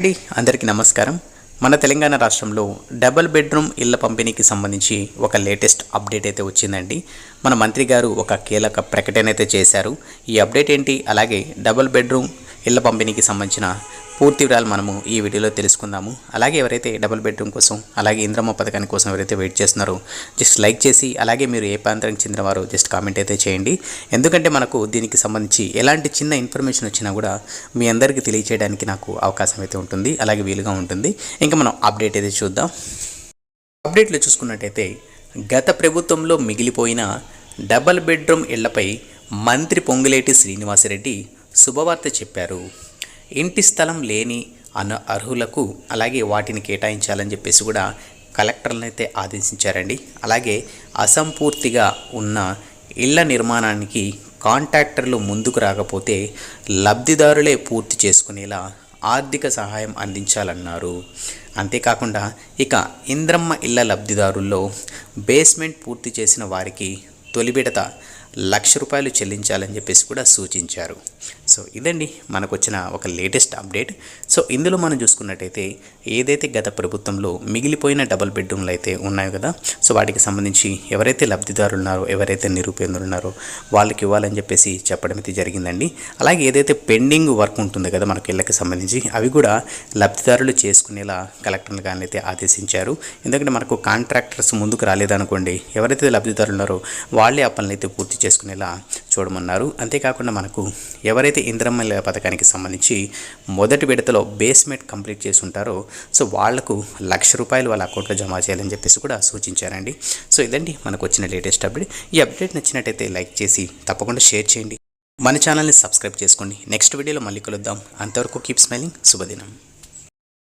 అండి అందరికీ నమస్కారం. మన తెలంగాణ రాష్ట్రంలో డబుల్ బెడ్రూమ్ ఇళ్ళ పంపిణీకి సంబంధించి ఒక లేటెస్ట్ అప్డేట్ అయితే వచ్చిందండి. మన మంత్రి గారు ఒక కీలక ప్రకటన అయితే చేశారు. ఈ అప్డేట్ ఏంటి? అలాగే డబుల్ బెడ్రూమ్ ఇళ్ళ పంపిణీకి సంబంధించిన పూర్తి వివరాలు మనము ఈ వీడియోలో తెలుసుకుందాము. అలాగే ఎవరైతే డబుల్ బెడ్రూమ్ కోసం అలాగే ఇంద్రమ్మ పథకాని కోసం ఎవరైతే వెయిట్ చేస్తున్నారో జస్ట్ లైక్ చేసి అలాగే మీరు ఏ ప్రాంతానికి చెందినవారో జస్ట్ కామెంట్ అయితే చేయండి. ఎందుకంటే మనకు దీనికి సంబంధించి ఎలాంటి చిన్న ఇన్ఫర్మేషన్ వచ్చినా కూడా మీ అందరికీ తెలియచేయడానికి నాకు అవకాశం అయితే ఉంటుంది అలాగే వీలుగా ఉంటుంది. ఇంకా మనం అప్డేట్ అయితే చూద్దాం. అప్డేట్లో చూసుకున్నట్టయితే గత ప్రభుత్వంలో మిగిలిపోయిన డబల్ బెడ్రూమ్ ఇళ్ళపై మంత్రి పొంగులేటి శ్రీనివాసరెడ్డి శుభవార్త చెప్పారు. ఇంటి స్థలం లేని అను అర్హులకు అలాగే వాటిని కేటాయించాలని చెప్పేసి కూడా కలెక్టర్లను అయితే ఆదేశించారండి. అలాగే అసంపూర్తిగా ఉన్న ఇళ్ళ నిర్మాణానికి కాంట్రాక్టర్లు ముందుకు రాకపోతే లబ్ధిదారులే పూర్తి చేసుకునేలా ఆర్థిక సహాయం అందించాలన్నారు. అంతేకాకుండా ఇక ఇంద్రమ్మ ఇళ్ళ లబ్ధిదారుల్లో బేస్మెంట్ పూర్తి చేసిన వారికి తొలి విడత లక్ష రూపాయలు చెల్లించాలని చెప్పేసి కూడా సూచించారు. సో ఇదండి మనకు వచ్చిన ఒక లేటెస్ట్ అప్డేట్. సో ఇందులో మనం చూసుకున్నట్టయితే ఏదైతే గత ప్రభుత్వంలో మిగిలిపోయిన డబుల్ బెడ్రూమ్లు అయితే ఉన్నాయో కదా సో వాటికి సంబంధించి ఎవరైతే లబ్ధిదారులు ఉన్నారో ఎవరైతే నిరుపేదలు ఉన్నారో వాళ్ళకి ఇవ్వాలని చెప్పేసి చెప్పడం అయితే జరిగిందండి. అలాగే ఏదైతే పెండింగ్ వర్క్ ఉంటుందో కదా మనకి ఇళ్ళకి సంబంధించి అవి కూడా లబ్ధిదారులు చేసుకునేలా కలెక్టర్లు కానీ అయితే ఆదేశించారు. ఎందుకంటే మనకు కాంట్రాక్టర్స్ ముందుకు రాలేదనుకోండి ఎవరైతే లబ్ధిదారులు ఉన్నారో వాళ్ళే ఆ పనులు అయితే పూర్తి చేసుకునేలా చూడమన్నారు. అంతేకాకుండా మనకు ఎవరైతే ఇంద్రమ్మ పథకానికి సంబంధించి మొదటి విడతలో బేస్మెంట్ కంప్లీట్ చేసి ఉంటారో సో వాళ్ళకు లక్ష రూపాయలు వాళ్ళ అకౌంట్లో జమ చేయాలని చెప్పేసి కూడా సూచించారండి. సో ఇదండి మనకు వచ్చిన లేటెస్ట్ అప్డేట్ ఈ అప్డేట్ నచ్చినట్టయితే లైక్ చేసి తప్పకుండా షేర్ చేయండి. మన ఛానల్ని సబ్స్క్రైబ్ చేసుకోండి. నెక్స్ట్ వీడియోలో మళ్ళీ కలుద్దాం. అంతవరకు కీప్ స్మైలింగ్ శుభదినం.